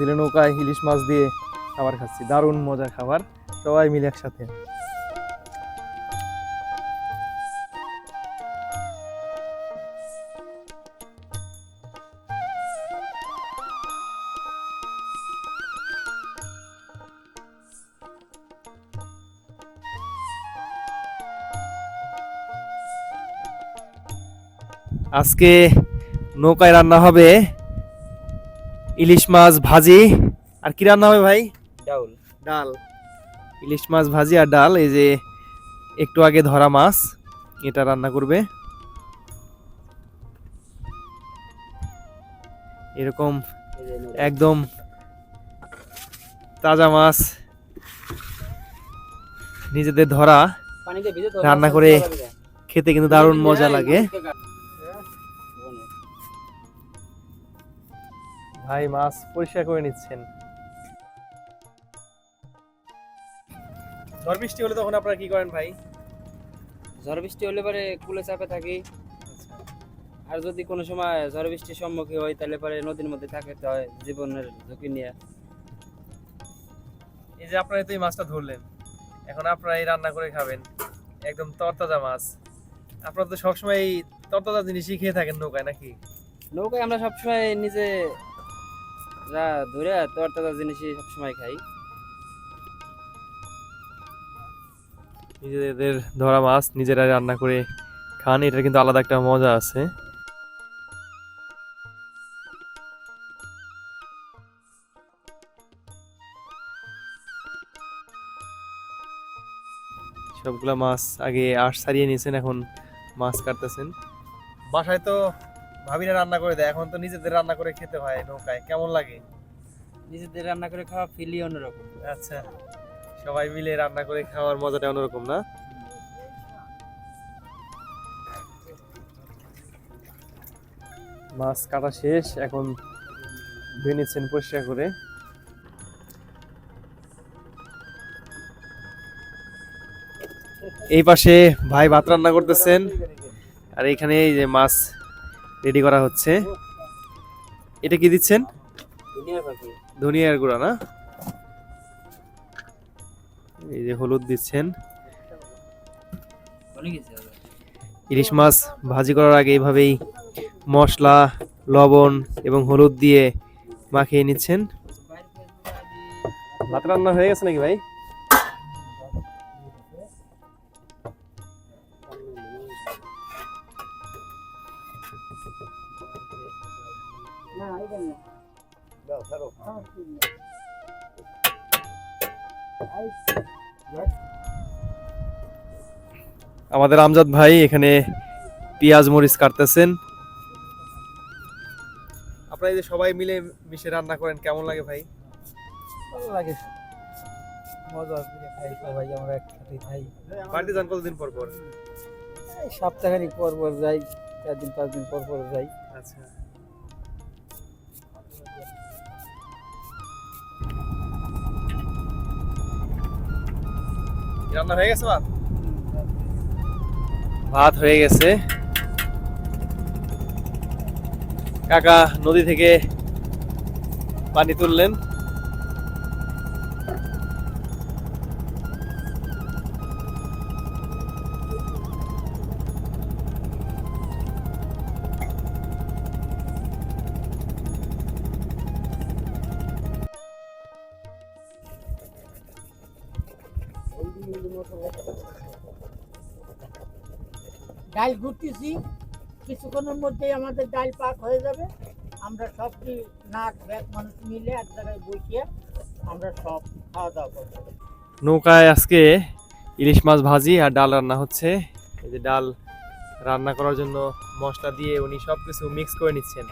জেলে নৌকায় ইলিশ মাছ দিয়ে খাবার খাচ্ছি। দারুণ মজার খাবার। সবাই মিলে একসাথে। আজকে নৌকায় রান্না হবে ইলিশ মাছ ভাজি। আর কি রান্না হবে ভাই? ডাল। ডাল। ইলিশ মাছ ভাজি আর ডাল এই যে একটু আগে ধরা মাছ এটা রান্না করবে। এরকম একদম তাজা মাছ নিজেদের ধরা রান্না করে খেতে কিন্তু দারুণ মজা লাগে। ভাই মাছ পরিষ্কার করে নিচ্ছেন। ঝড় বৃষ্টি হলে তখন আপনারা কি করেন ভাই? ঝড় বৃষ্টি হলে পরে কুলে চাপে থাকি। আর যদি কোনো সময় ঝড় বৃষ্টির সম্মুখীন হয় তাহলে পরে নদীর মধ্যে থাকতে হয় জীবনের ঝুঁকি নিয়ে। এই যে আপনারা তো এই মাছটা ধরলেন এখন আপনারা এই রান্না করে খাবেন। একদম তরতাজা মাছ। আপনারা তো সবসময় এই তরতাজা জিনিসই খেয়ে থাকেন নৌকায় নাকি? নৌকায় আমরা সবসময় নিজে যা ধরে তোর তাজা জিনিসই সবসময় খাই। নিজেদের ধরা মাছ নিজেরা রান্না করে খান এটার কিন্তু আলাদা একটা মজা আছে। সবগুলা মাছ আগে আশ সারিয়ে নিয়েছেন এখন মাছ কাটতেছেন। বাসায় তো ভাবিরা রান্না করে দেয় এখন তো নিজেদের রান্না করে খেতে হয় নৌকায়। কেমন লাগে? নিজেদের রান্না করে খাওয়া ফিলই অন্যরকম। আচ্ছা সবাই মিলে রান্না করে খাওয়ার মজাটা অন্যরকম না? মাছ কাটা শেষ এখন ধুয়ে নিচ্ছেন পরিষ্কার করে। এই পাশে ভাই ভাত রান্না করতেছেন আর এখানে এই যে মাছ রেডি করা হচ্ছে। এটা কি দিচ্ছেন? ধনিয়ার গুঁড়া, না? এই যে হলুদ দিচ্ছেন। ইলিশ মাছ ভাজি করার আগে এইভাবেই মশলা, লবণ এবং হলুদ দিয়ে মাখিয়ে নিচ্ছেন। ভাত রান্না হয়ে গেছে নাকি ভাই? আমাদের আমজাদ ভাই এখানে পেঁয়াজ মরিচ কাটতেছেন। আপনারা এই যে সবাই মিলে মিশে রান্না করেন কেমন লাগে ভাই? ভালো লাগে। মজা করে খাই সবাই আমরা একসাথে খাই। বাড়িতে যান কতদিন পর পর? এই সপ্তাহখানিক পর পর যাই চার দিন পাঁচ দিন পর পর যাই। আচ্ছা। রান্না হয়ে গেছে ভাত? ভাত হয়ে গেছে। কাকা নদী থেকে পানি তুললেন। ডাল ঘুরতেছি। কিছুক্ষণের মধ্যেই আমাদের ডাল পাক হয়ে যাবে। আমরা সবটি নাক ব্যাগ মানুষ মিলে এক জায়গায় বসিয়ে আমরা সব খাওয়া দাওয়া করব। নৌকায় আজকে ইলিশ মাছ ভাজি আর ডাল রান্না হচ্ছে। এই যে ডাল রান্না করার জন্য মশলা দিয়ে উনি সব কিছু মিক্স করে নিচ্ছেন।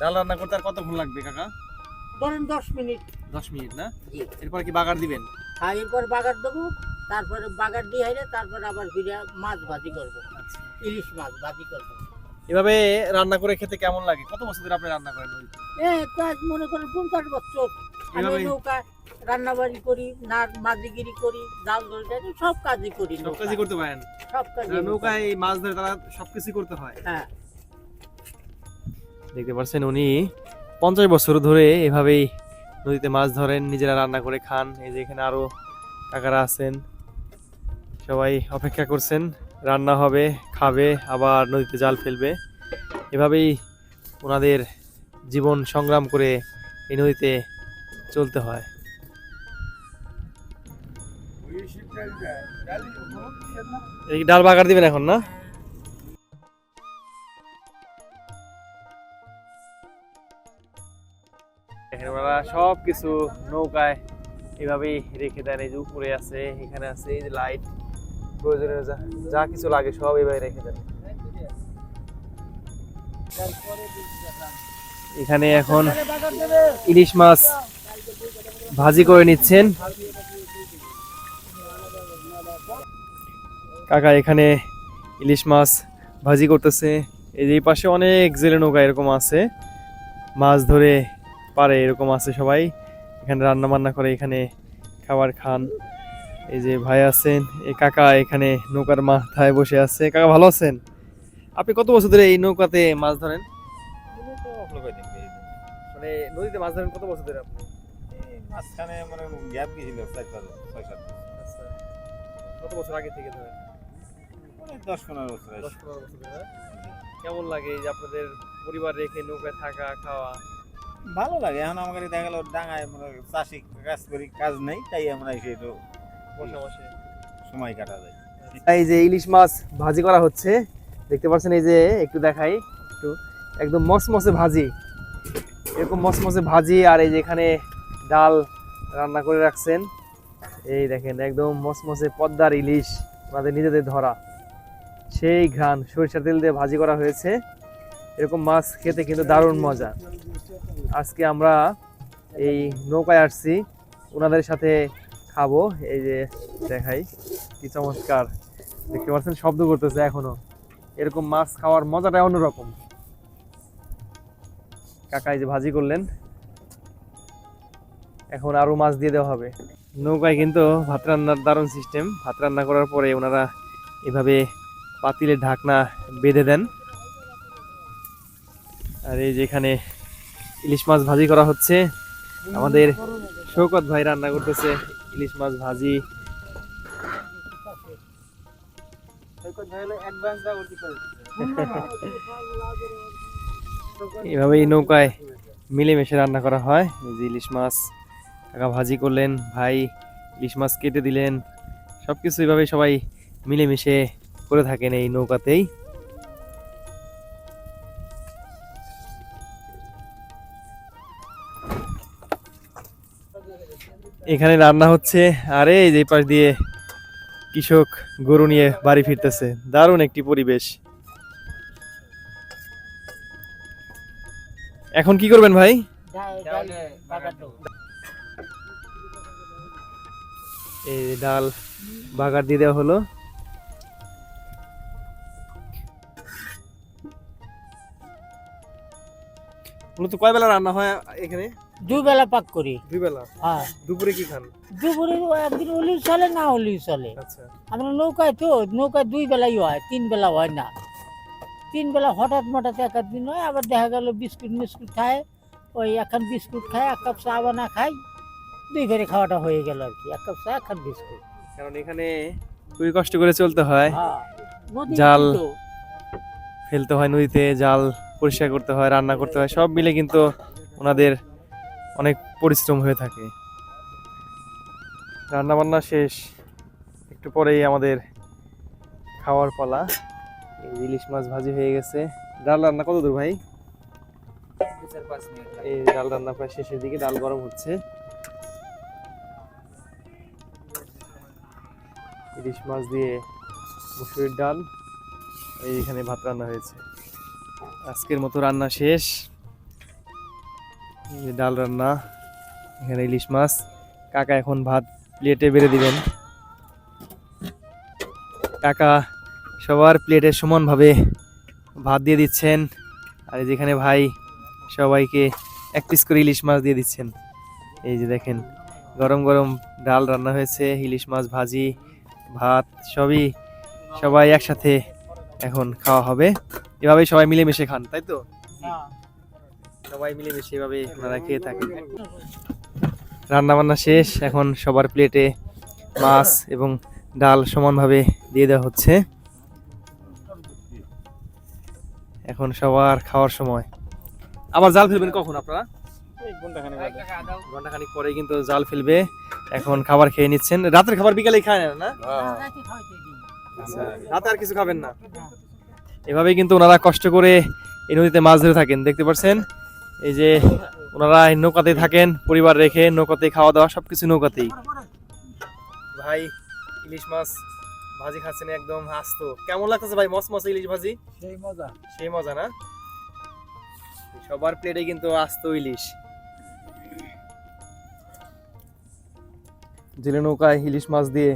ডাল রান্না করতে আর কতক্ষণ লাগবে কাকা? ধরেন দশ মিনিট। দশ মিনিট না। এরপর কি বাগার দিবেন? আর এরপর বাগার দেবো তারপরে বাগার দিয়ে হাইলে তারপরে আবার ফিরে মাছ ভাজি করব। আচ্ছা। ইলিশ মাছ ভাজি করব। এভাবে রান্না করে খেতে কেমন লাগে? কত বছর ধরে আপনি রান্না করেন তো আজ মনে করেন পঞ্চাশ বছর। আমি নৌকা রান্নাবাড়ি করি না মাঝিগিরি করি জাল ধরে সব কাজই করি সব কাজই করতে পারেন? সব যারা নৌকায়। মাছ ধরে তারা সবকিছু করতে হয়। হ্যাঁ। দেখতে পাচ্ছেন উনি পঞ্চাশ বছর ধরে এভাবেই নদীতে মাছ ধরেন, নিজেরা রান্না করে খান। এই যে এখানে আরও কাকারা আছেন। সবাই অপেক্ষা করছেন, রান্না হবে, খাবে, আবার নদীতে জাল ফেলবে। এভাবেই ওনাদের জীবন সংগ্রাম করে এই নদীতে চলতে হয়। ডাল বাগার দিবেন এখন, না? ওরা সব কিছু নৌকায় এভাবেই রেখে দেন। এই যে উপরে আছে, এখানে আছে, এই যে লাইট প্রয়োজনীয় যা যা কিছু লাগে সব এভাবে রেখে দেন। এখানে এখন ইলিশ মাছ ভাজি করে নিচ্ছেন। কাকা এখানে ইলিশ মাছ ভাজি করতেছে। এই যে পাশে অনেক জেলে নৌকা এরকম আছে। মাছ ধরে পারে এরকম আছে সবাই। এখানে রান্না বান্না করে এখানে খাবার খান। এই যে ভাই আছেন এই কাকা এখানে নৌকার মাথায় বসে আছে। কাকা ভালো আছেন? আপনি কত বছর ধরে এই নৌকাতে মাছ ধরেন? মানে নদীতে মাছ ধরেন কত বছর ধরে আপনি? মাঝখানে মানে গ্যাপ। আচ্ছা। কত বছর আগে থেকে ধরেন? মানে দশ পনেরো বছর দশ পনেরো বছর কেমন লাগে এই যে আপনাদের পরিবার রেখে নৌকায় থাকা খাওয়া? ভালো লাগে। এখন আমাকে দেখা গেল ডাঙায় চাষি কাজ করি, কাজ নেই, তাই আমরা এসে একটু বসে বসে সময় কাটা যায় এই যে ইলিশ মাছ ভাজি করা হচ্ছে, দেখতে পাচ্ছেন এই যে, একটু দেখাই, একটু, একদম মসমসে ভাজি। এরকম মসমসে ভাজি আর এই যে এখানে ডাল রান্না করে রাখছেন। এই দেখেন, একদম মসমসে পদ্মার ইলিশ আমাদের নিজেদের ধরা। সেই ঘ্রাণ, সরিষার তেল দিয়ে ভাজি করা হয়েছে। এরকম মাছ খেতে কিন্তু দারুণ মজা। আজকে আমরা এই নৌকায় আসছি। ওনাদের সাথে খাব। এই যে দেখাই, কি চমৎকার। দেখতে পাচ্ছেন, শব্দ করতেছে এখনও। এরকম মাছ খাওয়ার মজাটা অন্যরকম। কাকা এই যে ভাজি করলেন। এখন আরও মাছ দিয়ে দেওয়া হবে। নৌকায় কিন্তু ভাত রান্নার দারুণ সিস্টেম ভাত রান্না করার পরে ওনারা এভাবে পাতিলের ঢাকনা বেঁধে দেন। আর এই যেখানে ইলিশ মাছ ভাজি করা হচ্ছে। আমাদের শৌকত ভাই রান্না করতেছে ইলিশ মাছ ভাজি। এভাবেই নৌকায় মিলেমিশে রান্না করা হয়। এই যে ইলিশ মাছ কাকা ভাজি করলেন ভাই ইলিশ মাছ কেটে দিলেন। সব কিছু এভাবে সবাই মিলেমিশে করে থাকেন এই নৌকাতেই। এখানে রান্না হচ্ছে। আরে, এই যে পাশ দিয়ে কৃষক গরু নিয়ে বাড়ি ফিরতেছে। দারুণ একটি পরিবেশ। এখন কি করবেন ভাই? এই ডাল বাগার দিয়ে দেওয়া হলো। মূলত কয় বেলা রান্না হয় এখানে? দুই বেলা পাক করি। দুই বেলা হ্যাঁ। দুপুরে কি খান? দুপুরে একদিন হলেও চলে না হলেও চলে। আচ্ছা। আমরা নৌকায় তো নৌকায় দুই বেলাই হয় তিন বেলা হয় না। তিন বেলা হঠাৎ মঠাৎ এক দিন হয় আবার দেখা গেল বিস্কুট মিস্কুট খায় ওই একখান বিস্কুট খায় এক কাপ চা বানা খাই দুই ঘরে খাওয়াটা হয়ে গেল আর কি এক কাপ চা একখান বিস্কুট। কারণ এখানে খুবই কষ্ট করে চলতে হয়। হ্যাঁ। জাল- ফেলতে হয় নদীতে জাল পরিষ্কার করতে হয় রান্না করতে হয় সব মিলে কিন্তু ওনাদের অনেক পরিশ্রম হয়ে থাকে। রান্না বান্না শেষ। একটু পরেই আমাদের খাওয়ার পালা। ইলিশ মাছ ভাজি হয়ে গেছে। ডাল রান্না কত দূর ভাই? এই ডাল রান্না প্রায় শেষের দিকে, ডাল গরম হচ্ছে। ইলিশ মাছ দিয়ে মুসুরির ডাল। এইখানে ভাত রান্না হয়েছে। আজকের মতো রান্না শেষ। ডাল রান্না, এখানে ইলিশ মাছ। কাকা এখন ভাত প্লেটে বেড়ে দিবেন। কাকা সবার প্লেটে সমানভাবে ভাত দিয়ে দিচ্ছেন। আর যেখানে ভাই সবাইকে এক পিস করে ইলিশ মাছ দিয়ে দিচ্ছেন। এই যে দেখেন, গরম গরম ডাল রান্না হয়েছে, ইলিশ মাছ ভাজি, ভাত সবই সবাই একসাথে এখন খাওয়া হবে। এভাবেই সবাই মিলেমিশে খান, তাই তো? সবাই মিলেমিশে এভাবে ওনারা খেয়ে থাকেন। রান্না বান্না শেষ এখন সবার প্লেটে মাছ এবং ডাল সমানভাবে দিয়ে দেওয়া হচ্ছে। এখন সবার খাওয়ার সময়। আবার জাল ফেলবেন কখন আপনারা? ঘন্টাখানিক পরে কিন্তু জাল ফেলবে। এখন খাবার খেয়ে নিচ্ছেন। রাতের খাবার বিকালে খায় না। আচ্ছা, রাতে আর কিছু খাবেন না? এভাবে কিন্তু ওনারা কষ্ট করে এই নদীতে মাছ ধরে থাকেন দেখতে পাচ্ছেন? এই যে ওনারা এই নৌকাতেই থাকেন পরিবার রেখে নৌকাতেই খাওয়া দাওয়া সবকিছু নৌকাতেই। ভাই ইলিশ মাছ ভাজি খাচ্ছেন একদম আস্ত। কেমন লাগতেছে ভাই মস মস ইলিশ ভাজি? সেই মজা। সেই মজা না? সবার প্লেটে কিন্তু আস্ত ইলিশ। জেলে নৌকায় ইলিশ মাছ দিয়ে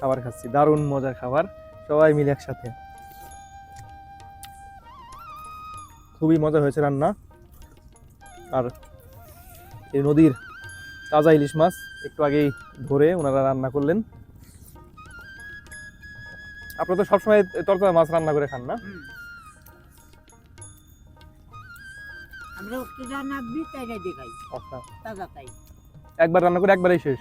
খাবার খাচ্ছি দারুণ মজার খাবার সবাই মিলে একসাথে। খুবই মজা হয়েছে রান্না। আর এই নদীর তাজা ইলিশ মাছ একটু আগেই ধরে ওনারা রান্না করলেন। আপনারা তো সবসময় তরতাজা মাছ রান্না করে খান না? আমরা তাই আচ্ছা। তাজা তাই। একবার রান্না করে একবারই শেষ।